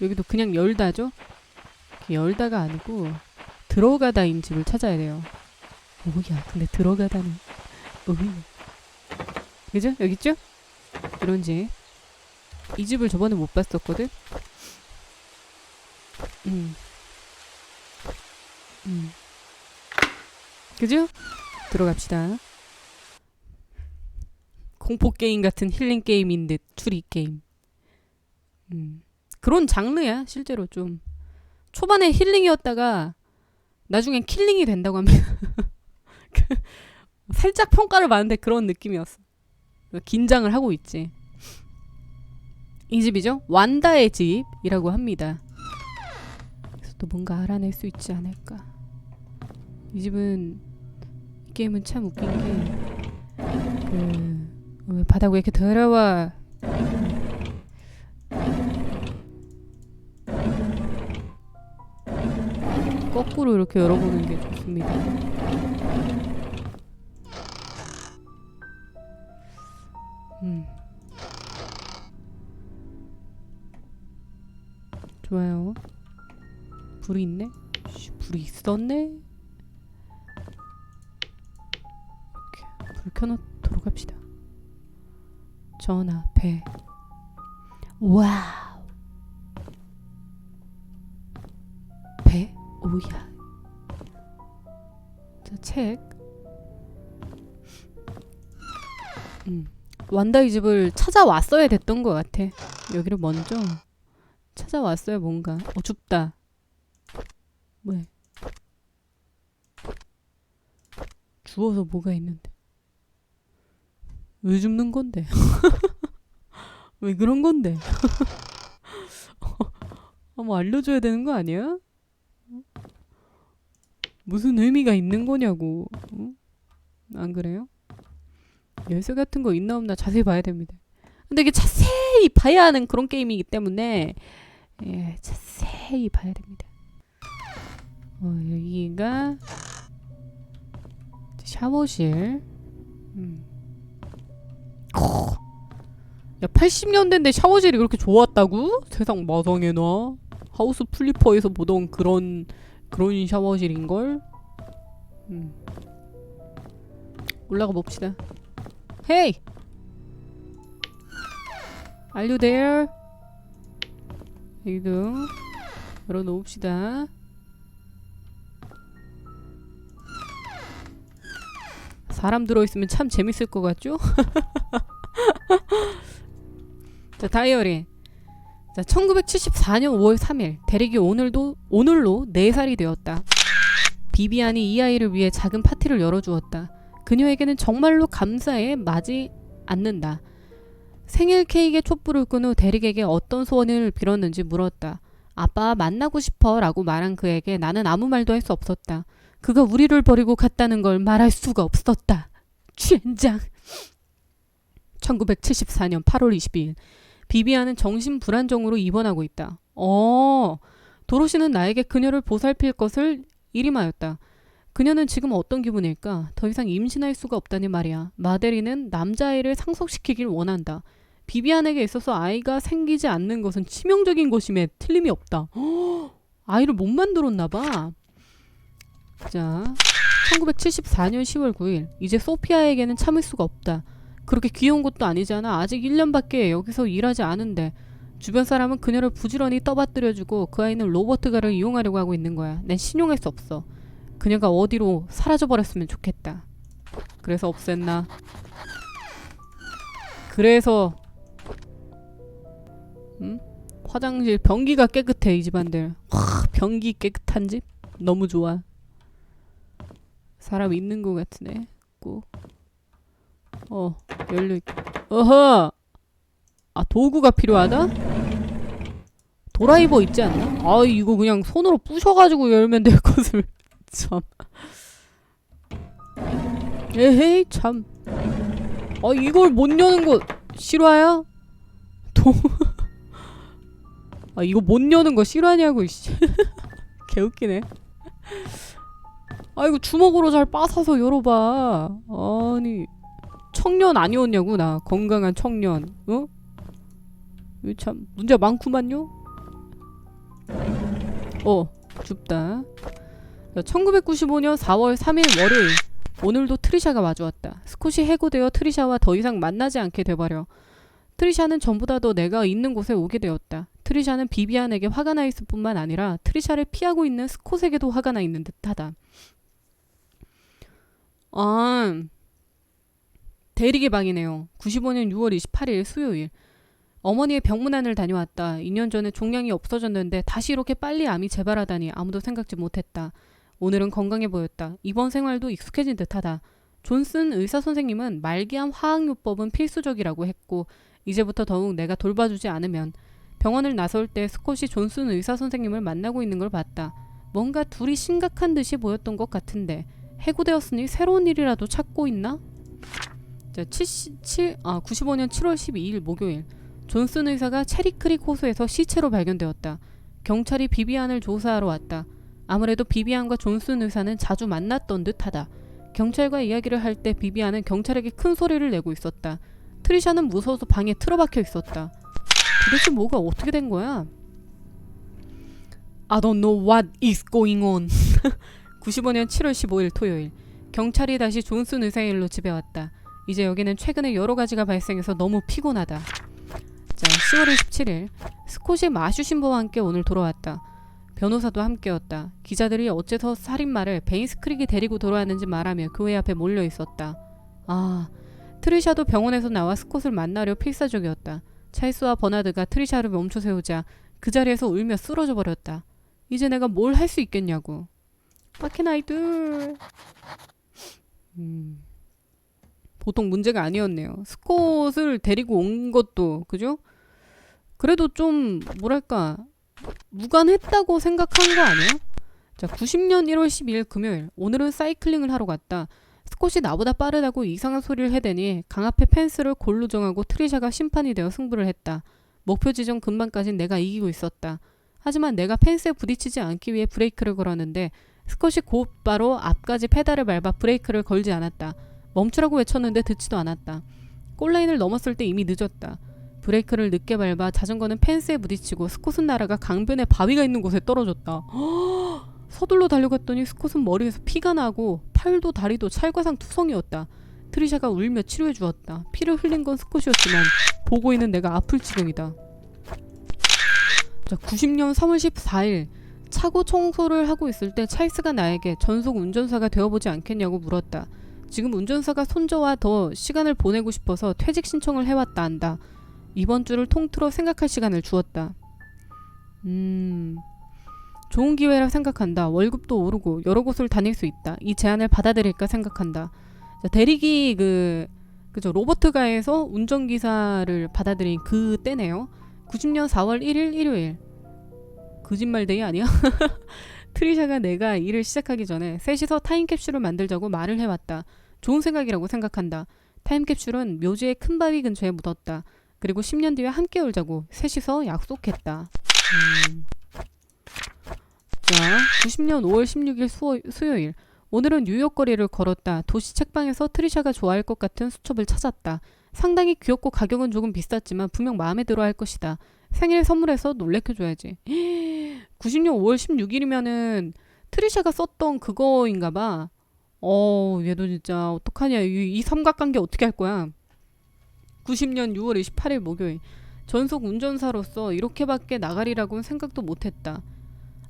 여기도 그냥 열다죠? 열다가 아니고 들어가다인 집을 찾아야 돼요. 오야, 근데 들어가다는 오야. 그죠? 여기 있죠? 이런 집. 이 집을 저번에 못 봤었거든? 음. 음. 그죠? 들어갑시다. 공포 게임 같은 힐링 게임인 듯 추리 게임. 음. 그런 장르야 실제로 좀 초반에 힐링이었다가 나중엔 킬링이 된다고 합니다. 그 살짝 평가를 받는데 그런 느낌이었어. 긴장을 하고 있지. 이 집이죠? 완다의 집이라고 합니다. 그래서 또 뭔가 알아낼 수 있지 않을까. 이 집은 이 게임은 참 웃긴 게그 왜 바닥 왜 이렇게 더러워? 거꾸로 이렇게 열어보는 게 좋습니다. 음. 좋아요. 불이 있네? 씨, 불이 있었네? 이렇게 불 켜놓도록 합시다. 전화, 배. 와 오야. 자, 책. 음. 완다 이 집을 찾아왔어야 됐던 것 같아. 여기를 먼저 찾아왔어야 뭔가. 어, 춥다. 왜? 주워서 뭐가 있는데? 왜 줍는 건데? 왜 그런 건데? 한번 알려줘야 되는 거 아니야? 무슨 의미가 있는 거냐고. 응? 안 그래요? 열쇠 같은 거 있나 없나 자세히 봐야 됩니다. 근데 이게 자세히 봐야 하는 그런 게임이기 때문에 예, 자세히 봐야 됩니다. 어, 여기가 샤워실. 음. 야, 80년대인데 샤워실이 그렇게 좋았다고? 세상 마성에나 하우스 플리퍼에서 보던 그런 그런 샤워실인 걸. 음. 올라가 봅시다. Hey, are you there? 여기도 열어놓읍시다. 사람 들어있으면 참 재밌을 것 같죠? 자, 다이어리. 자, 1974년 5월 3일, 대릭이 오늘도, 오늘로 4살이 되었다. 비비안이 이 아이를 위해 작은 파티를 열어주었다. 그녀에게는 정말로 감사에 마지 않는다. 생일 케이크에 촛불을 끈후 대릭에게 어떤 소원을 빌었는지 물었다. 아빠 만나고 싶어 라고 말한 그에게 나는 아무 말도 할 수 없었다. 그가 우리를 버리고 갔다는 걸 말할 수가 없었다. 젠장. 1974년 8월 22일 비비안은 정신 불안정으로 입원하고 있다. 어, 도로시는 나에게 그녀를 보살필 것을 일임하였다. 그녀는 지금 어떤 기분일까? 더 이상 임신할 수가 없다니 말이야. 마데리는 남자아이를 상속시키길 원한다. 비비안에게 있어서 아이가 생기지 않는 것은 치명적인 것임에 틀림이 없다. 허, 아이를 못 만들었나 봐. 자, 1974년 10월 9일. 이제 소피아에게는 참을 수가 없다. 그렇게 귀여운 것도 아니잖아. 아직 1년밖에 여기서 일하지 않은데. 주변 사람은 그녀를 부지런히 떠받들여주고 그 아이는 로버트가를 이용하려고 하고 있는 거야. 난 신용할 수 없어. 그녀가 어디로 사라져버렸으면 좋겠다. 그래서 없앴나? 그래서 음? 화장실 변기가 깨끗해 이 집안들. 와, 변기 깨끗한 집 너무 좋아. 사람 있는 것 같으네. 꼭. 어 열려 있. 어허. 아 도구가 필요하다? 도라이버 있지 않나? 아 이거 그냥 손으로 부셔가지고 열면 될 것을 참. 에헤이 참. 아 이걸 못 여는 거 실화야? 도. 아 이거 못 여는 거 실화냐고 씨. 개웃기네. 아 이거 주먹으로 잘 빠사서 열어봐. 아니 청년 아니었냐고 나 건강한 청년. 어? 참 문제 많구만요. 어, 춥다. 1995년 4월 3일 월요일. 오늘도 트리샤가 마주왔다. 스콧이 해고되어 트리샤와 더 이상 만나지 않게 돼버려. 트리샤는 전보다도 내가 있는 곳에 오게 되었다. 트리샤는 비비안에게 화가 나 있을 뿐만 아니라 트리샤를 피하고 있는 스콧에게도 화가 나 있는 듯하다. 아, 대리기 방이네요. 95년 6월 28일 수요일. 어머니의 병문안을 다녀왔다. 2년 전에 종양이 없어졌는데 다시 이렇게 빨리 암이 재발하다니 아무도 생각지 못했다. 오늘은 건강해 보였다. 이번 생활도 익숙해진 듯하다. 존슨 의사 선생님은 말기암 화학요법은 필수적이라고 했고 이제부터 더욱 내가 돌봐주지 않으면 병원을 나설 때 스콧이 존슨 의사 선생님을 만나고 있는 걸 봤다. 뭔가 둘이 심각한 듯이 보였던 것 같은데 해고되었으니 새로운 일이라도 찾고 있나? 자, 77, 아, 95년 7월 12일 목요일 존슨 의사가 체리크릭 호수에서 시체로 발견되었다. 경찰이 비비안을 조사하러 왔다. 아무래도 비비안과 존슨 의사는 자주 만났던 듯하다. 경찰과 이야기를 할 때 비비안은 경찰에게 큰 소리를 내고 있었다. 트리샤는 무서워서 방에 틀어박혀 있었다. 도대체 뭐가 어떻게 된 거야? I don't know what is going on. 95년 7월 15일 토요일 경찰이 다시 존슨 의사의 일로 집에 왔다. 이제 여기는 최근에 여러 가지가 발생해서 너무 피곤하다. 자, 10월 27일 스콧이 마슈 신부와 함께 오늘 돌아왔다. 변호사도 함께였다. 기자들이 어째서 살인마를 베인스 크릭이 데리고 돌아왔는지 말하며 교회 앞에 몰려 있었다. 아, 트리샤도 병원에서 나와 스콧을 만나려 필사적이었다. 찰스와 버나드가 트리샤를 멈춰 세우자 그 자리에서 울며 쓰러져 버렸다. 이제 내가 뭘 할 수 있겠냐고. Do? 음, 보통 문제가 아니었네요. 스콧을 데리고 온 것도 그죠? 그래도 좀 뭐랄까 무관했다고 생각한 거 아니에요? 자, 90년 1월 12일 금요일 오늘은 사이클링을 하러 갔다. 스콧이 나보다 빠르다고 이상한 소리를 해대니 강 앞에 펜스를 골로 정하고 트리샤가 심판이 되어 승부를 했다. 목표 지점 근방까진 내가 이기고 있었다. 하지만 내가 펜스에 부딪히지 않기 위해 브레이크를 걸었는데 스콧이 곧바로 앞까지 페달을 밟아 브레이크를 걸지 않았다. 멈추라고 외쳤는데 듣지도 않았다. 골라인을 넘었을 때 이미 늦었다. 브레이크를 늦게 밟아 자전거는 펜스에 부딪히고 스콧은 날아가 강변에 바위가 있는 곳에 떨어졌다. 서둘러 달려갔더니 스콧은 머리에서 피가 나고 팔도 다리도 찰과상 투성이었다. 트리샤가 울며 치료해 주었다. 피를 흘린 건 스콧이었지만 보고 있는 내가 아플 지경이다. 자, 90년 3월 14일 차고 청소를 하고 있을 때 찰스가 나에게 전속 운전사가 되어보지 않겠냐고 물었다. 지금 운전사가 손저와 더 시간을 보내고 싶어서 퇴직 신청을 해왔다 한다. 이번 주를 통틀어 생각할 시간을 주었다. 음, 좋은 기회라 생각한다. 월급도 오르고 여러 곳을 다닐 수 있다. 이 제안을 받아들일까 생각한다. 자, 대리기 그 그죠 로버트 가에서 운전기사를 받아들인 그 때네요. 90년 4월 1일 일요일. 거짓말데이 아니야? 트리샤가 내가 일을 시작하기 전에 셋이서 타임캡슐을 만들자고 말을 해왔다. 좋은 생각이라고 생각한다. 타임캡슐은 묘지의 큰 바위 근처에 묻었다. 그리고 10년 뒤에 함께 울자고 셋이서 약속했다. 음. 자, 90년 5월 16일 수어, 수요일. 오늘은 뉴욕 거리를 걸었다. 도시 책방에서 트리샤가 좋아할 것 같은 수첩을 찾았다. 상당히 귀엽고 가격은 조금 비쌌지만 분명 마음에 들어 할 것이다. 생일 선물해서 놀래켜줘야지. 90년 5월 16일이면은 트리샤가 썼던 그거인가 봐. 어, 얘도 진짜 어떡하냐. 이, 이 삼각관계 어떻게 할 거야. 90년 6월 28일 목요일. 전속 운전사로서 이렇게밖에 나가리라고는 생각도 못했다.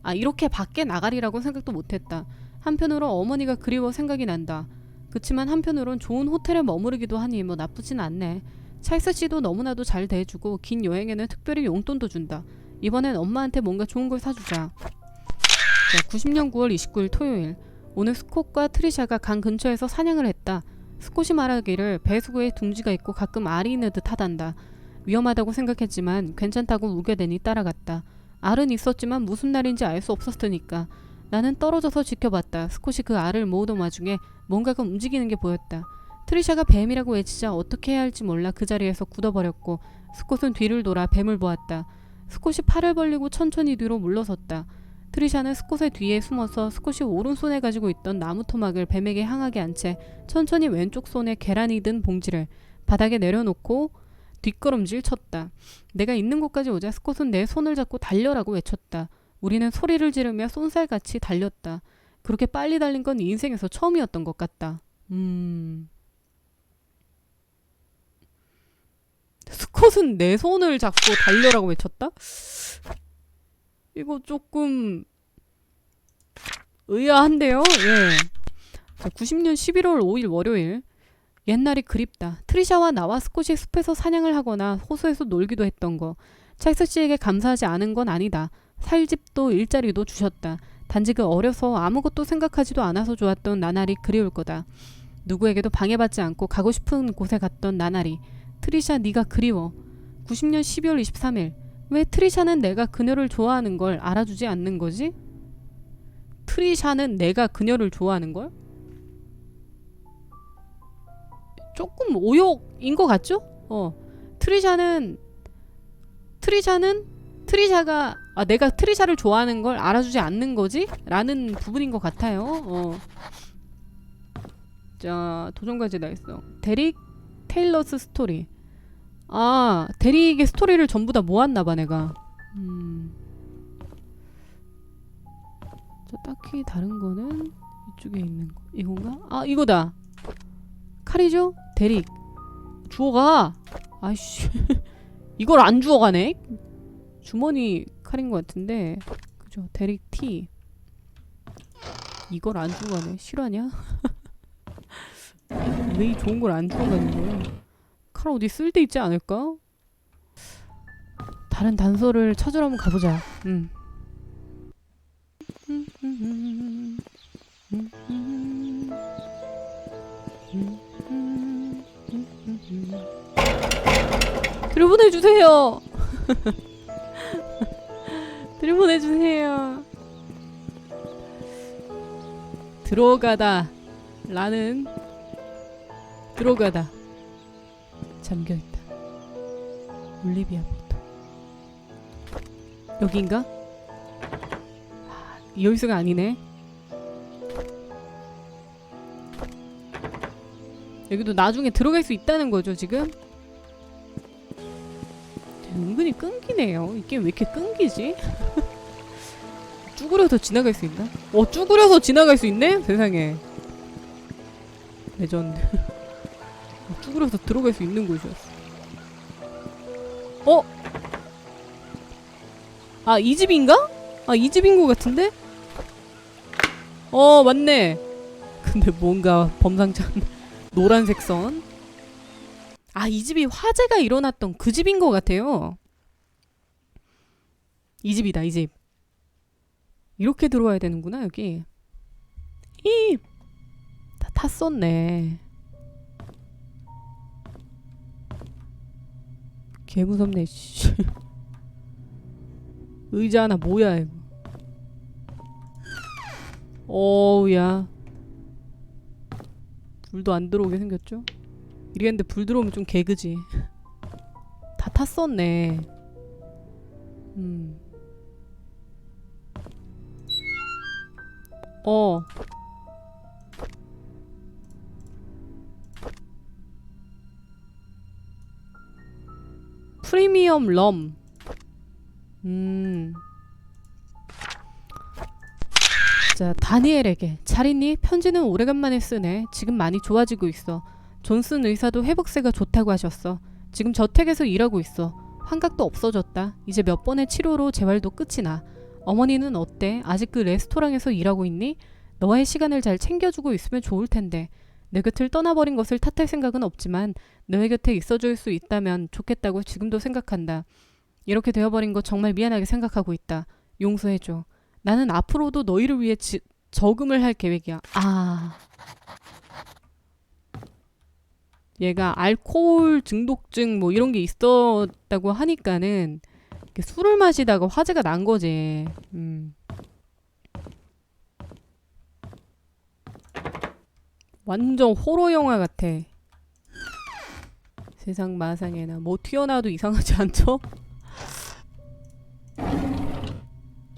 아, 이렇게 밖에 나가리라고는 생각도 못했다. 한편으로 어머니가 그리워 생각이 난다. 그치만 한편으론 좋은 호텔에 머무르기도 하니 뭐 나쁘진 않네. 찰스 씨도 너무나도 잘 대해주고 긴 여행에는 특별히 용돈도 준다. 이번엔 엄마한테 뭔가 좋은 걸 사주자. 자, 90년 9월 29일 토요일. 오늘 스콧과 트리샤가 강 근처에서 사냥을 했다. 스콧이 말하기를 배수구에 둥지가 있고 가끔 알이 있는 듯 하단다. 위험하다고 생각했지만 괜찮다고 우겨대니 따라갔다. 알은 있었지만 무슨 날인지 알 수 없었으니까. 나는 떨어져서 지켜봤다. 스콧이 그 알을 모으던 와중에 뭔가가 움직이는 게 보였다. 트리샤가 뱀이라고 외치자 어떻게 해야 할지 몰라 그 자리에서 굳어버렸고 스콧은 뒤를 돌아 뱀을 보았다. 스콧이 팔을 벌리고 천천히 뒤로 물러섰다. 트리샤는 스콧의 뒤에 숨어서 스콧이 오른손에 가지고 있던 나무 토막을 뱀에게 향하게 한 채 천천히 왼쪽 손에 계란이 든 봉지를 바닥에 내려놓고 뒷걸음질 쳤다. 내가 있는 곳까지 오자 스콧은 내 손을 잡고 달려라고 외쳤다. 우리는 소리를 지르며 쏜살같이 달렸다. 그렇게 빨리 달린 건 인생에서 처음이었던 것 같다. 음. 스콧은 내 손을 잡고 달려라고 외쳤다? 이거 조금 의아한데요? 예. 자, 90년 11월 5일 월요일. 옛날이 그립다. 트리샤와 나와 스콧이 숲에서 사냥을 하거나 호수에서 놀기도 했던 거. 찰스 씨에게 감사하지 않은 건 아니다. 살 집도 일자리도 주셨다. 단지 그 어려서 아무것도 생각하지도 않아서 좋았던 나날이 그리울 거다. 누구에게도 방해받지 않고 가고 싶은 곳에 갔던 나날이. 트리샤 네가 그리워. 90년 12월 23일. 왜 트리샤는 내가 그녀를 좋아하는 걸 알아주지 않는 거지? 트리샤는 내가 그녀를 좋아하는 걸? 조금 오욕인 것 같죠? 어. 트리샤는 트리샤는 트리샤가 아 내가 트리샤를 좋아하는 걸 알아주지 않는 거지? 라는 부분인 것 같아요. 어. 자다 했어. 데릭 테일러스 스토리. 아 데릭의 스토리를 전부 다 모았나봐 내가. 음. 자 딱히 다른 거는 이쪽에 있는 거 이건가? 아 이거다. 칼이죠? 데릭. 주워가. 아이씨. 이걸 안 주워가네. 주머니 칼인 것 같은데. 그죠? 데릭 T. 이걸 안 주워가네. 실화냐? 왜이 좋은 걸 안 주워가는 거야? 칼 어디 쓸 데 있지 않을까? 다른 단서를 찾으러 한번 가보자. 음. 들여보내주세요. 들여보내주세요. 들어가다 라는 들어가다 잠겨있다. 올리비아 포토 여긴가? 아, 여기서가 아니네. 여기도 나중에 들어갈 수 있다는 거죠 지금? 은근히 끊기네요. 이 게임 왜 이렇게 끊기지? 쭈그려서 지나갈 수 있나? 어, 쭈그려서 지나갈 수 있네? 세상에. 레전드. 어, 쭈그려서 들어갈 수 있는 곳이었어. 어? 아, 이 집인가? 아, 이 집인 것 같은데? 어, 맞네. 근데 뭔가 범상치 않 노란색 선. 아, 이 집이 화재가 일어났던 그 집인 것 같아요. 이 집이다, 이 집. 이렇게 들어와야 되는구나, 여기. 이! 다 탔었네. 개 무섭네, 씨. 의자 하나 뭐야, 이거. 어우, 야. 불도 안 들어오게 생겼죠? 이랬는데 불 들어오면 좀 개그지. 다 탔었네. 음. 어. 프리미엄 럼. 음. 자, 다니엘에게 잘 있니? 편지는 오래간만에 쓰네. 지금 많이 좋아지고 있어. 존슨 의사도 회복세가 좋다고 하셨어. 지금 저택에서 일하고 있어. 환각도 없어졌다. 이제 몇 번의 치료로 재활도 끝이 나. 어머니는 어때? 아직 그 레스토랑에서 일하고 있니? 너의 시간을 잘 챙겨주고 있으면 좋을 텐데. 내 곁을 떠나버린 것을 탓할 생각은 없지만 너의 곁에 있어줄 수 있다면 좋겠다고 지금도 생각한다. 이렇게 되어버린 거 정말 미안하게 생각하고 있다. 용서해줘. 나는 앞으로도 너희를 위해 지, 저금을 할 계획이야. 아. 얘가 알코올 중독증 뭐 이런 게 있었다고 하니까는 술을 마시다가 화재가 난 거지. 음. 완전 호러 영화 같아. 세상 마상에나 뭐 튀어나와도 이상하지 않죠?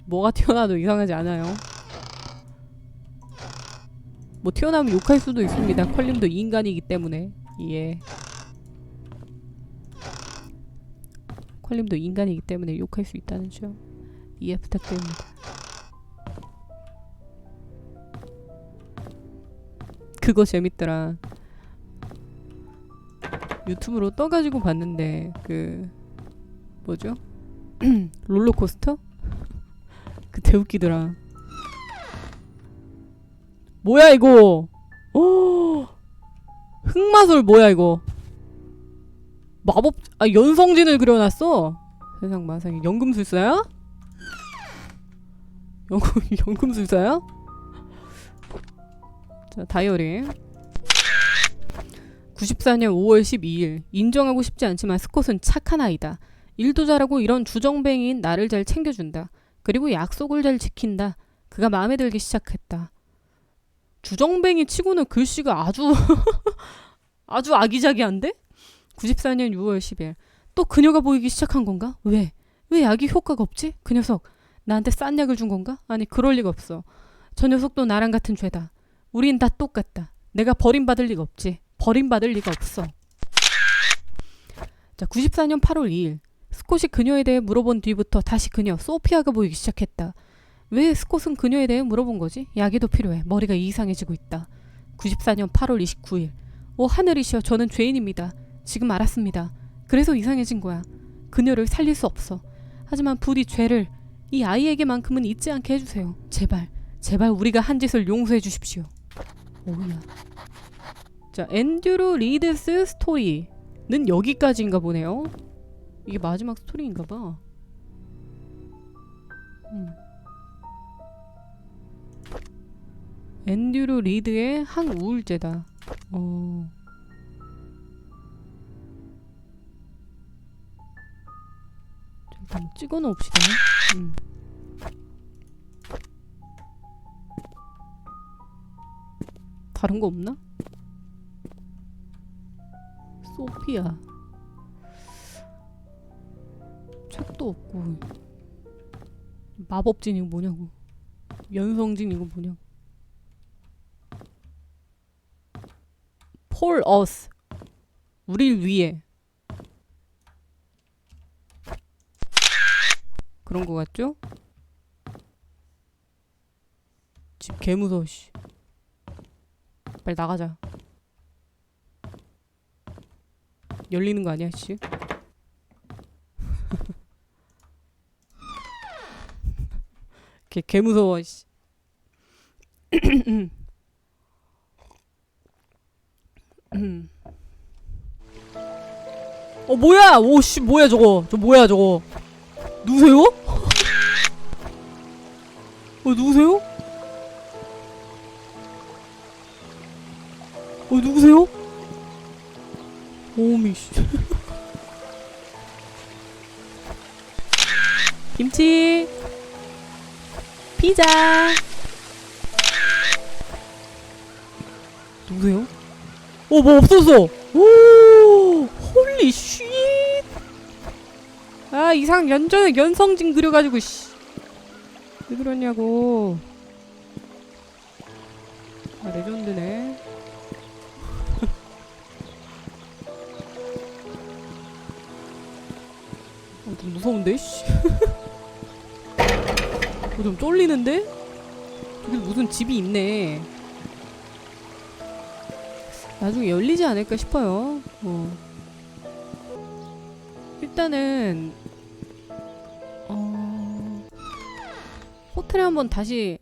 뭐가 튀어나와도 이상하지 않아요. 뭐 튀어나오면 욕할 수도 있습니다. 컬림도 인간이기 때문에. 예. 컬림도 인간이기 때문에 욕할 수 있다는 점. 이해 부탁드립니다. 그거 재밌더라. 유튜브로 떠가지고 봤는데 그 뭐죠? 롤러코스터? 그대 웃기더라. 뭐야 이거? 오, 흑마술 뭐야 이거? 마법 아 연성진을 그려놨어. 세상 마상이 연금술사야? 연금 연금술사야? 자 다이어리. 94년 5월 12일 인정하고 싶지 않지만 스콧은 착한 아이다. 일도 잘하고 이런 주정뱅이인 나를 잘 챙겨준다. 그리고 약속을 잘 지킨다. 그가 마음에 들기 시작했다. 주정뱅이 치고는 글씨가 아주 아주 아기자기한데? 94년 6월 10일 또 그녀가 보이기 시작한 건가? 왜? 왜 약이 효과가 없지? 그 녀석 나한테 싼 약을 준 건가? 아니 그럴 리가 없어. 저 녀석도 나랑 같은 죄다. 우린 다 똑같다. 내가 버림받을 리가 없지. 버림받을 리가 없어. 자, 94년 8월 2일 스콧이 그녀에 대해 물어본 뒤부터 다시 그녀 소피아가 보이기 시작했다. 왜 스콧은 그녀에 대해 물어본 거지? 약이 더 필요해. 머리가 이상해지고 있다. 94년 8월 29일 오 하늘이시여 저는 죄인입니다. 지금 알았습니다. 그래서 이상해진 거야. 그녀를 살릴 수 없어. 하지만 부디 죄를 이 아이에게만큼은 잊지 않게 해주세요. 제발, 제발 우리가 한 짓을 용서해 주십시오. 오야. 자, 앤드루 리드스 스토리는 여기까지인가 보네요. 이게 마지막 스토리인가 봐. 음. 앤드루 리드의 항우울제다. 어. 자, 일단 찍어 놓읍시다. 음. 다른 거 없나? 소피아. 책도 없고. 마법진 이거 뭐냐고. 연성진 이거 뭐냐고. 폴 어스. 우릴 위해. 그런 거 같죠? 집 개무서워 씨. 빨리 나가자. 열리는 거 아니야, 씨? 개, 개 무서워, 씨. 어, 뭐야! 오, 씨, 뭐야, 저거. 저 뭐야, 저거. 누구세요? 어, 누구세요? 어, 누구세요? 오미 씨. 김치. 피자. 누구세요? 어, 뭐 없었어. 오, 홀리 쉿. 아, 이상 연전에 연성진 그려가지고 씨. 왜 그러냐고. 아, 레전드네. 무서운데, 씨. 어, 좀 쫄리는데? 저기 무슨 집이 있네. 나중에 열리지 않을까 싶어요. 어. 일단은 어... 호텔에 한번 다시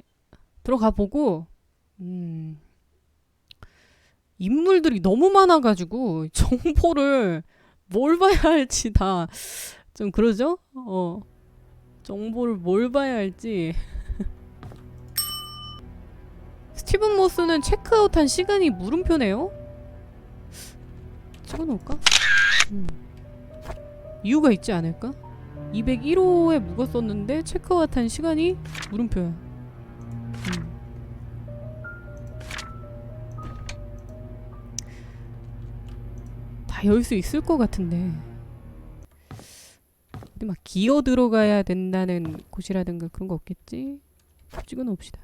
들어가 보고 음... 인물들이 너무 많아가지고 정보를 뭘 봐야 할지 다 좀 그러죠? 어 정보를 뭘 봐야 할지 스티븐 모스는 체크아웃한 시간이 물음표네요? 찍어놓을까? 음. 이유가 있지 않을까? 201호에 묵었었는데 체크아웃한 시간이 물음표야. 음. 다열 수 있을 것 같은데. 근데 막 기어 들어가야 된다는 곳이라든가 그런 거 없겠지? 찍어 놓읍시다.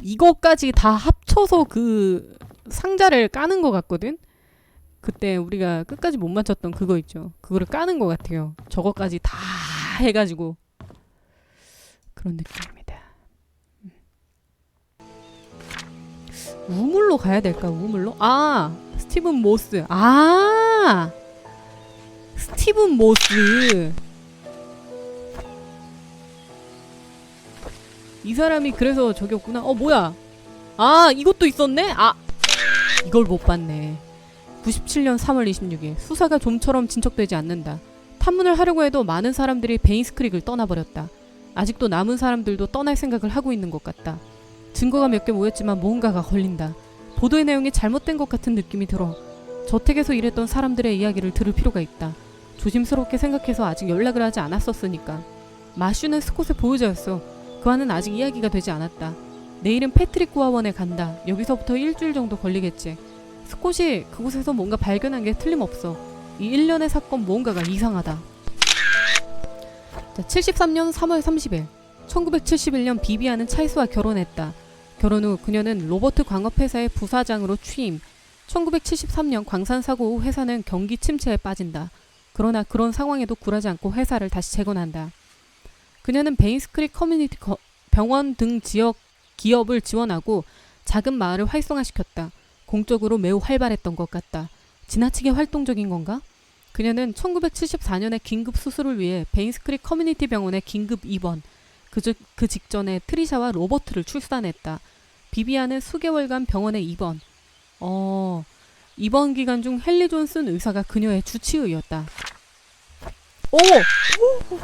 이거까지 다 합쳐서 그 상자를 까는 것 같거든? 그때 우리가 끝까지 못 맞췄던 그거 있죠. 그거를 까는 것 같아요. 저거까지 다 해가지고 그런 느낌입 우물로 가야 될까? 우물로? 아 스티븐 모스. 아 스티븐 모스. 이 사람이 그래서 저기였구나. 어 뭐야? 아 이것도 있었네. 아 이걸 못 봤네. 97년 3월 26일 수사가 좀처럼 진척되지 않는다. 탐문을 하려고 해도 많은 사람들이 베인스크릭을 떠나버렸다. 아직도 남은 사람들도 떠날 생각을 하고 있는 것 같다. 증거가 몇 개 모였지만 뭔가가 걸린다. 보도의 내용이 잘못된 것 같은 느낌이 들어. 저택에서 일했던 사람들의 이야기를 들을 필요가 있다. 조심스럽게 생각해서 아직 연락을 하지 않았었으니까. 마슈는 스콧의 보호자였어. 그와는 아직 이야기가 되지 않았다. 내일은 패트릭 고아원에 간다. 여기서부터 일주일 정도 걸리겠지. 스콧이 그곳에서 뭔가 발견한 게 틀림없어. 이 일련의 사건 뭔가가 이상하다. 자, 73년 3월 30일. 1971년 비비아는 찰스와 결혼했다. 결혼 후 그녀는 로버트 광업회사의 부사장으로 취임. 1973년 광산 사고 후 회사는 경기 침체에 빠진다. 그러나 그런 상황에도 굴하지 않고 회사를 다시 재건한다. 그녀는 베인스크릭 커뮤니티 거- 병원 등 지역 기업을 지원하고 작은 마을을 활성화시켰다. 공적으로 매우 활발했던 것 같다. 지나치게 활동적인 건가? 그녀는 1974년에 긴급 수술을 위해 베인스크릭 커뮤니티 병원에 긴급 입원. 그, 즉- 그 직전에 트리샤와 로버트를 출산했다. 비비아는 수개월간 병원에 입원. 어, 입원 기간 중 헨리 존슨 의사가 그녀의 주치의였다. 오! 오!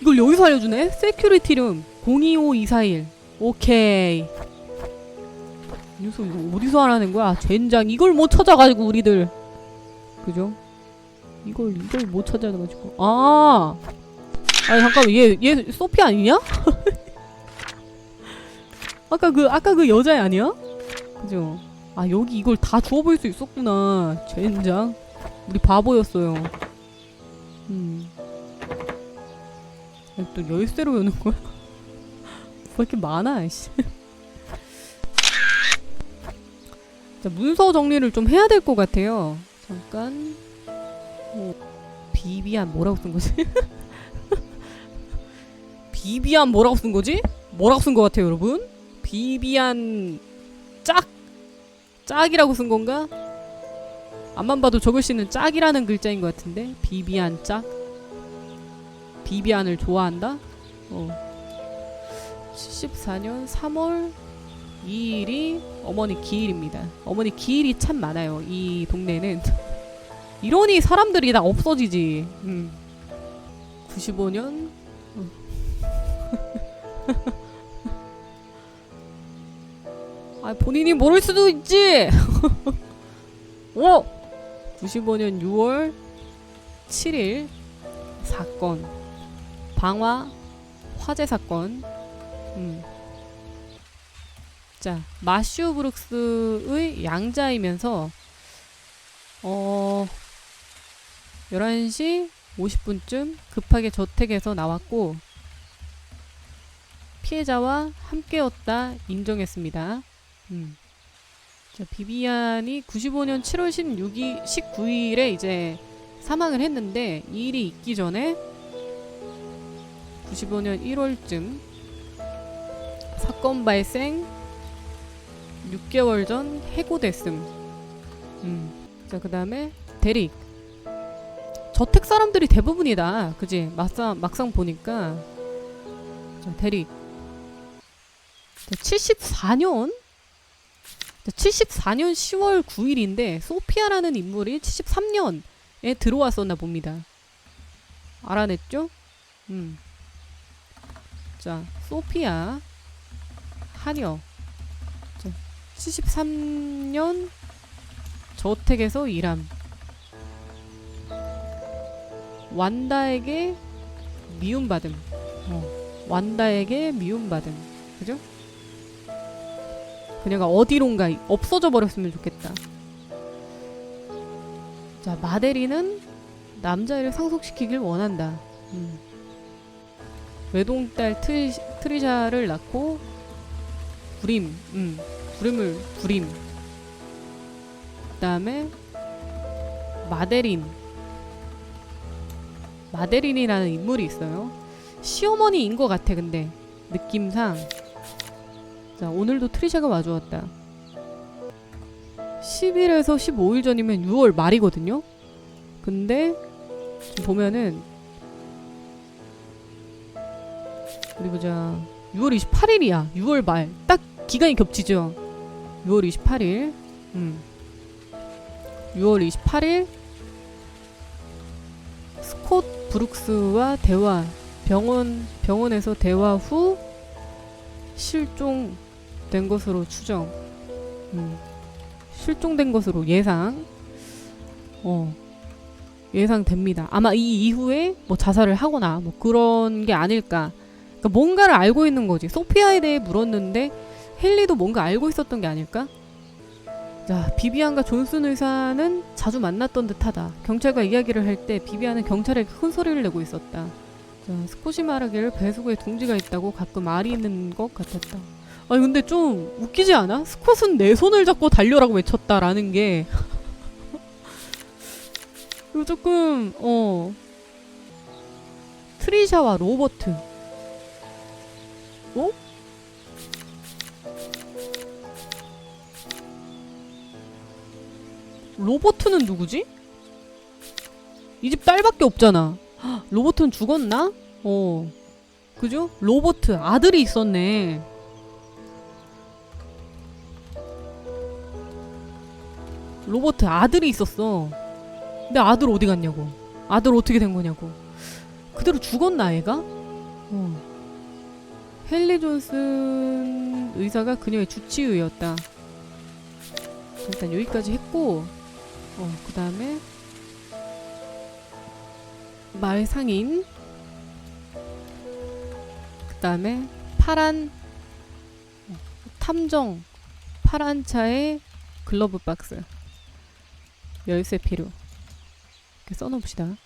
이걸 여기서 알려주네? 세큐리티룸 025241. 오케이. 이 녀석 이거 어디서 하라는 거야? 젠장 이걸 못 찾아가지고 우리들. 그죠? 이걸 이걸 못 찾아가지고. 아. 아니 잠깐만 얘 얘 소피 아니냐? 아까 그 아까 그 여자 아니야? 그죠? 아 여기 이걸 다 주워볼 수 있었구나. 젠장. 우리 바보였어요. 음. 아니, 또 열쇠로 여는 거야? 왜 이렇게 많아, 씨. 자, 문서 정리를 좀 해야 될 것 같아요. 잠깐. 어, 비비안 뭐라고 쓴 거지? 비비안 뭐라고 쓴 거지? 뭐라고 쓴 것 같아요, 여러분? 비비안 짝 짝이라고 쓴 건가? 앞만 봐도 저글 씨는 짝이라는 글자인 것 같은데 비비안 짝 비비안을 좋아한다? 어. 74년 3월 2일이 어머니 기일입니다. 어머니 기일이 참 많아요. 이 동네는 이러니 사람들이 다 없어지지. 음. 95년 아 본인이 모를 수도 있지. 오 95년 6월 7일 사건 방화 화재 사건 음. 자 마슈 브룩스의 양자이면서 어 11시 50분쯤 급하게 저택에서 나왔고 피해자와 함께였다 인정했습니다. 음. 자, 비비안이 95년 7월 16일, 19일에 이제 사망을 했는데 이 일이 있기 전에 95년 1월쯤 사건 발생 6개월 전 해고됐음. 음. 자, 그 다음에 대릭. 저택 사람들이 대부분이다. 그지? 막상 막상 보니까 자, 대릭. 자, 74년 74년 10월 9일인데 소피아라는 인물이 73년에 들어왔었나 봅니다. 알아냈죠? 음. 자, 소피아. 자, 73년 저택에서 일함. 완다에게 미움받음. 어, 완다에게 미움받음. 그죠? 그녀가 어디론가 없어져 버렸으면 좋겠다. 자, 마데리는 남자애를 상속시키길 원한다. 음. 외동딸 트리, 트리샤를 낳고 불임, 음, 불임을 불임. 그다음에 마데린 마데린이라는 인물이 있어요. 시어머니인 것 같아 근데 느낌상 자 오늘도 트리샤가 와주었다. 10일에서 15일 전이면 6월 말이거든요. 근데 보면은 어디 보자. 6월 28일이야. 6월 말. 딱 기간이 겹치죠. 6월 28일. 음. 6월 28일 스콧 브룩스와 대화 병원 병원에서 대화 후 실종 된 것으로 추정. 음. 실종된 것으로 예상. 어. 예상됩니다. 아마 이 이후에 뭐 자살을 하거나 뭐 그런 게 아닐까. 그러니까 뭔가를 알고 있는 거지. 소피아에 대해 물었는데 헨리도 뭔가 알고 있었던 게 아닐까? 자, 비비안과 존슨 의사는 자주 만났던 듯하다. 경찰과 이야기를 할 때 비비안은 경찰에게 큰 소리를 내고 있었다. 자, 스콧이 말하기를 배수구에 둥지가 있다고 가끔 말이 있는 것 같았다. 아니 근데 좀 웃기지 않아? 스콧은 내 손을 잡고 달려라고 외쳤다라는 게 이거 조금 어 트리샤와 로버트 어? 로버트는 누구지? 이 집 딸밖에 없잖아. 헉, 로버트는 죽었나? 어. 그죠? 로버트 아들이 있었네. 로버트 아들이 있었어. 근데 아들 어디 갔냐고. 아들 어떻게 된 거냐고. 그대로 죽었나 애가? 어. 헨리 존슨 의사가 그녀의 주치의였다. 일단 여기까지 했고, 어, 그 다음에 마을 상인, 그 다음에 파란 어, 탐정, 파란 차에 글러브 박스, 열쇠 필요. 이렇게 써놓읍시다.